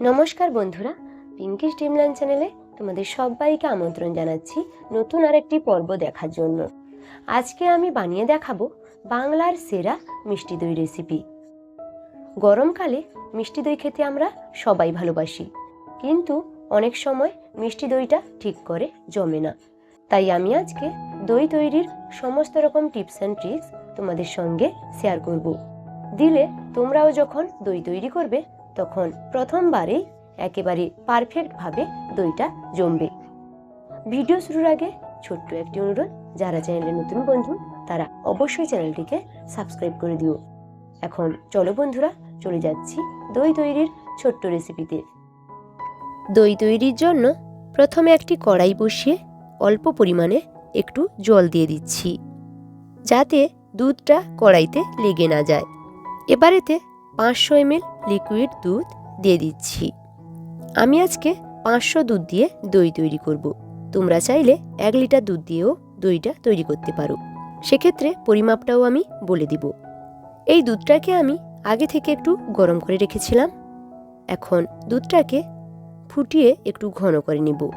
নমস্কার বন্ধুরা pinkish Dreamland চ্যানেলে তোমাদের সবাইকে আমন্ত্রণ জানাচ্ছি নতুন আরেকটি পর্ব দেখার জন্য। আজকে আমি বানিয়ে দেখাবো বাংলার সেরা মিষ্টি দই রেসিপি গরমকালে মিষ্টি দই খেতে আমরা সবাই ভালোবাসি, কিন্তু অনেক সময় মিষ্টি দইটা ঠিক করে জমে না। তাই আমি আজকে দই তৈরির সমস্ত রকম টিপস অ্যান্ড ট্রিক্স তোমাদের সঙ্গে শেয়ার করব। দিলে তোমরাও যখন দই তৈরি করবে তখন প্রথমবারেই একেবারে পারফেক্টভাবে দইটা জমবে। ভিডিও শুরুর আগে ছোট্ট একটি অনুরোধ, যারা চ্যানেলে নতুন বন্ধু, তারা অবশ্যই চ্যানেলটিকে সাবস্ক্রাইব করে দিও। এখন চলো বন্ধুরা, চলে যাচ্ছি দই তৈরির ছোট্ট রেসিপিতে দই তৈরির জন্য প্রথমে একটি কড়াই বসিয়ে অল্প পরিমাণে একটু জল দিয়ে দিচ্ছি, যাতে দুধটা কড়াইতে লেগে না যায়। এবারেতে পাঁচশো এমএল লিকুইড দুধ দিয়ে দিচ্ছি। আমি আজকে পাঁচশো দুধ দিয়ে দই তৈরি করব। তোমরা চাইলে এক লিটার দুধ দিয়েও দইটা তৈরি করতে পারো। সেক্ষেত্রে পরিমাপটাও আমি বলে দিব। এই দুধটাকে আমি আগে থেকে একটু গরম করে রেখেছিলাম। এখন দুধটাকে ফুটিয়ে একটু ঘন করে নিব।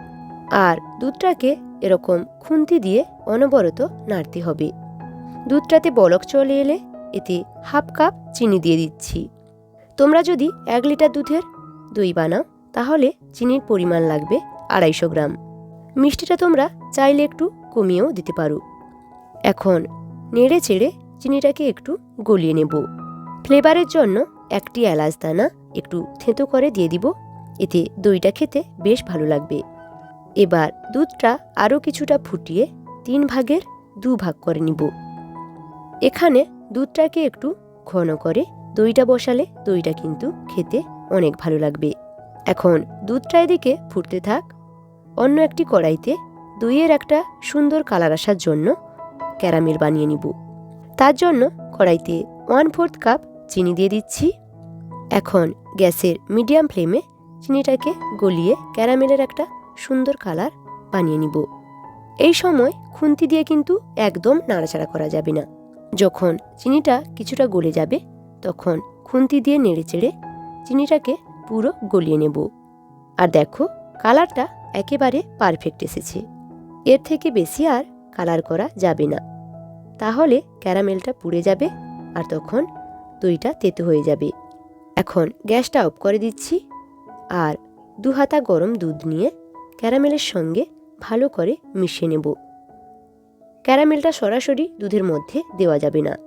আর দুধটাকে এরকম খুন্তি দিয়ে অনবরত নাড়তে হবে। দুধটাতে বলক চলে এলে এতে হাফ কাপ চিনি দিয়ে দিচ্ছি। তোমরা যদি এক লিটার দুধের দই বানাও, তাহলে চিনির পরিমাণ লাগবে আড়াইশো গ্রাম। মিষ্টিটা তোমরা চাইলে একটু কমিয়েও দিতে পারো। এখন নেড়ে চেড়ে চিনিটাকে একটু গলিয়ে নেব। ফ্লেভারের জন্য একটি এলাচ দানা একটু থেঁতো করে দিয়ে দিব, এতে দইটা খেতে বেশ ভালো লাগবে। এবার দুধটা আরও কিছুটা ফুটিয়ে তিন ভাগের দু ভাগ করে নিব। এখানে দুধটাকে একটু ঘন করে দইটা বসালে দইটা কিন্তু খেতে অনেক ভালো লাগবে। এখন দুধটা এদিকে ফুটতে থাক। অন্য একটি কড়াইতে দইয়ের একটা সুন্দর কালার আসার জন্য ক্যারামেল বানিয়ে নিব। তার জন্য কড়াইতে ওয়ান ফোর্থ কাপ চিনি দিয়ে দিচ্ছি। এখন গ্যাসের মিডিয়াম ফ্লেমে চিনিটাকে গলিয়ে ক্যারামেলের একটা সুন্দর কালার বানিয়ে নিব। এই সময় খুন্তি দিয়ে কিন্তু একদম নাড়াচাড়া করা যাবে না। যখন চিনিটা কিছুটা গলে যাবে তখন খুন্তি দিয়ে নেড়ে চেড়ে চিনিটাকে পুরো গলিয়ে নেব। আর দেখো, কালারটা একেবারে পারফেক্ট এসেছে। এর থেকে বেশি আর কালার করা যাবে না। তাহলে ক্যারামেলটা পুড়ে যাবে আর তখন দইটা তেতো হয়ে যাবে। এখন গ্যাসটা অফ করে দিচ্ছি আর দু হাতা গরম দুধ নিয়ে ক্যারামেলের সঙ্গে ভালো করে মিশিয়ে নেব। ক্যারামেলটা সরাসরি দুধের মধ্যে দেওয়া যাবে না।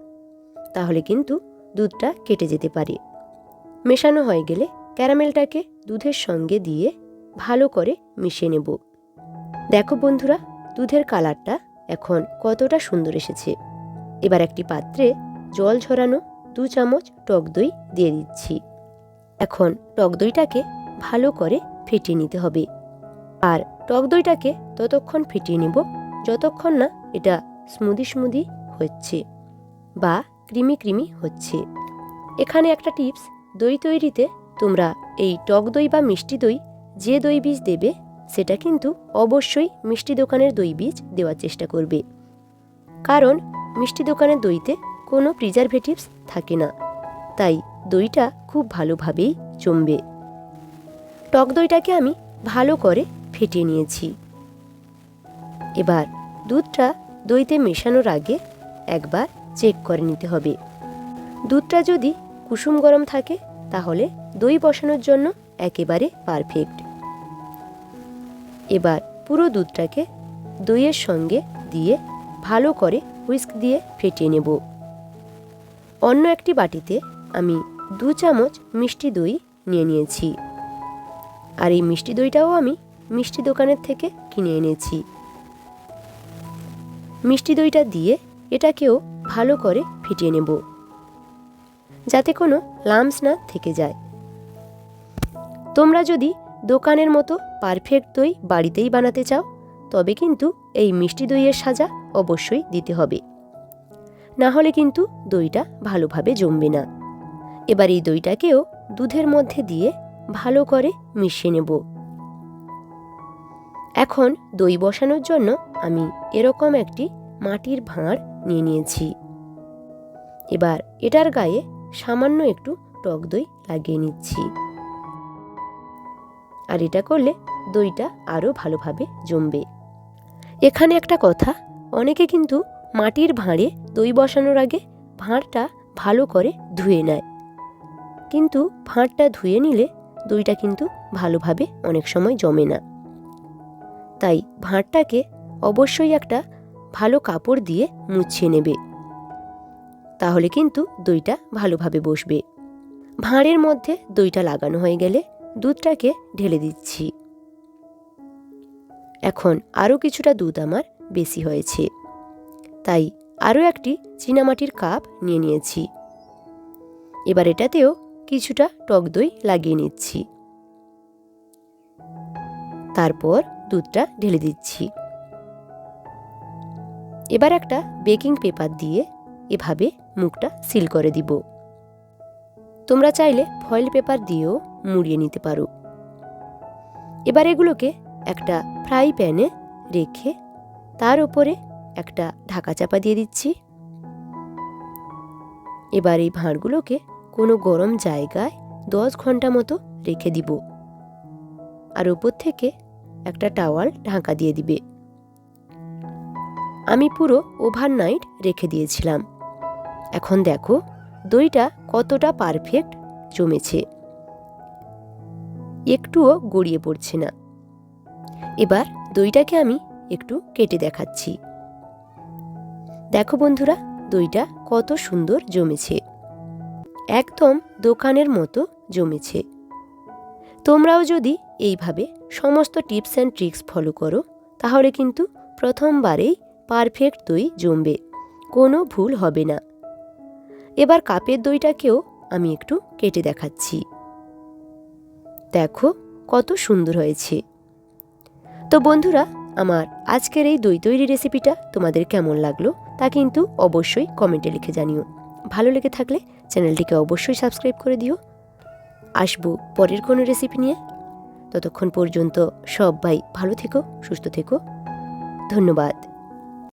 তাহলে কিন্তু দুধটা কেটে যেতে পারে। মেশানো হয়ে গেলে ক্যারামেলটাকে দুধের সঙ্গে দিয়ে ভালো করে মিশিয়ে নেব। দেখো বন্ধুরা, দুধের কালারটা এখন কতটা সুন্দর এসেছে। এবার একটি পাত্রে জল ঝরানো দু চামচ টক দই দিয়ে দিচ্ছি। এখন টক দইটাকে ভালো করে ফেটিয়ে নিতে হবে। আর টক দইটাকে ততক্ষণ ফেটিয়ে নেব, যতক্ষণ না এটা স্মুদি স্মুদি হচ্ছে বা ক্রিমি ক্রিমি হচ্ছে। এখানে একটা টিপস, দই তৈরিতে তোমরা এই টক দই বা মিষ্টি দই যে দই বীজ দেবে, সেটা কিন্তু অবশ্যই মিষ্টি দোকানের দই বীজ দেওয়ার চেষ্টা করবে। কারণ মিষ্টি দোকানের দইতে কোনো প্রিজারভেটিভস থাকে না। তাই দইটা খুব ভালোভাবেই জমবে। টক দইটাকে আমি ভালো করে ফেটিয়ে নিয়েছি। এবার দুধটা দইতে মেশানোর আগে একবার চেক করে নিতে হবে। দুধটা যদি কুসুম গরম থাকে, তাহলে দই বসানোর জন্য একেবারে পারফেক্ট এবার পুরো দুধটাকে দইয়ের সঙ্গে দিয়ে ভালো করে হুইস্ক দিয়ে ফেটিয়ে নেব। অন্য একটি বাটিতে আমি দু চামচ মিষ্টি দই নিয়ে নিয়েছি। আর এই মিষ্টি দইটাও আমি মিষ্টি দোকানের থেকে কিনে এনেছি। মিষ্টি দইটা দিয়ে এটাকেও ভালো করে ফিটিয়ে নেব। যাতে কোনো লামস না থেকে যায়। তোমরা যদি দোকানের মতো পারফেক্ট দই বাড়িতেই বানাতে চাও, তবে কিন্তু এই মিষ্টি দইয়ের সাজা অবশ্যই দিতে হবে। না হলে কিন্তু দইটা ভালোভাবে জমবে না। এবার এই দইটাকেও দুধের মধ্যে দিয়ে ভালো করে মিশিয়ে নেব। এখন দই বসানোর জন্য আমি এরকম একটি মাটির ভাঁড় নিয়ে নিয়েছি। এবার এটার গায়ে সামান্য একটু টক দই লাগিয়ে নিচ্ছি। আর এটা করলে দইটা আরও ভালোভাবে জমবে। এখানে একটা কথা, অনেকে কিন্তু মাটির ভাঁড়ে দই বসানোর আগে ভাঁড়টা ভালো করে ধুয়ে নেয়। কিন্তু ভাঁড়টা ধুয়ে নিলে দইটা কিন্তু ভালোভাবে অনেক সময় জমে না। তাই ভাঁড়টাকে অবশ্যই একটা ভালো কাপড় দিয়ে মুছিয়ে নেবে। তাহলে কিন্তু দইটা ভালোভাবে বসবে। ভাঁড়ের মধ্যে দইটা লাগানো হয়ে গেলে দুধটাকে ঢেলে দিচ্ছি। এখন আরও কিছুটা দুধ আমার বেশি হয়েছে। তাই আরও একটি চীনামাটির কাপ নিয়ে নিয়েছি। এবার এটাতেও কিছুটা টক দই লাগিয়ে নিচ্ছি। তারপর দুধটা ঢেলে দিচ্ছি। এবার একটা বেকিং পেপার দিয়ে এভাবে মুখটা সিল করে দিব। তোমরা চাইলে ফয়েল পেপার দিয়েও মুড়িয়ে নিতে পারো। এবার এগুলোকে একটা ফ্রাই প্যানে রেখে তার উপরে একটা ঢাকা চাপা দিয়ে দিচ্ছি। এবার এই ভাঁড়গুলোকে কোনো গরম জায়গায় দশ ঘণ্টা মতো রেখে দিব। আর উপর থেকে একটা টাওয়াল ঢাকা দিয়ে দিবে। আমি পুরো ওভারনাইট রেখে দিয়েছিলাম। এখন দেখো দইটা কতটা পারফেক্ট জমেছে। একটুও গড়িয়ে পড়ছে না। এবার দইটাকে আমি একটু কেটে দেখাচ্ছি। দেখো বন্ধুরা দইটা কত সুন্দর জমেছে। একদম দোকানের মতো জমেছে। তোমরাও যদি এইভাবে সমস্ত টিপস অ্যান্ড ট্রিক্স ফলো করো, তাহলে কিন্তু প্রথমবারেই পারফেক্ট দই জমবে, কোনো ভুল হবে না। এবার কাপের দইটাকেও আমি একটু কেটে দেখাচ্ছি। দেখো কত সুন্দর হয়েছে। তো বন্ধুরা, আমার আজকের এই দই তৈরি রেসিপিটা তোমাদের কেমন লাগল তা কিন্তু অবশ্যই কমেন্টে লিখে জানিও। ভালো লেগে থাকলে চ্যানেলটিকে অবশ্যই সাবস্ক্রাইব করে দিও। আসব পরের কোনো রেসিপি নিয়ে। ততক্ষণ পর্যন্ত সবাই ভালো থেকো, সুস্থ থেকো। ধন্যবাদ।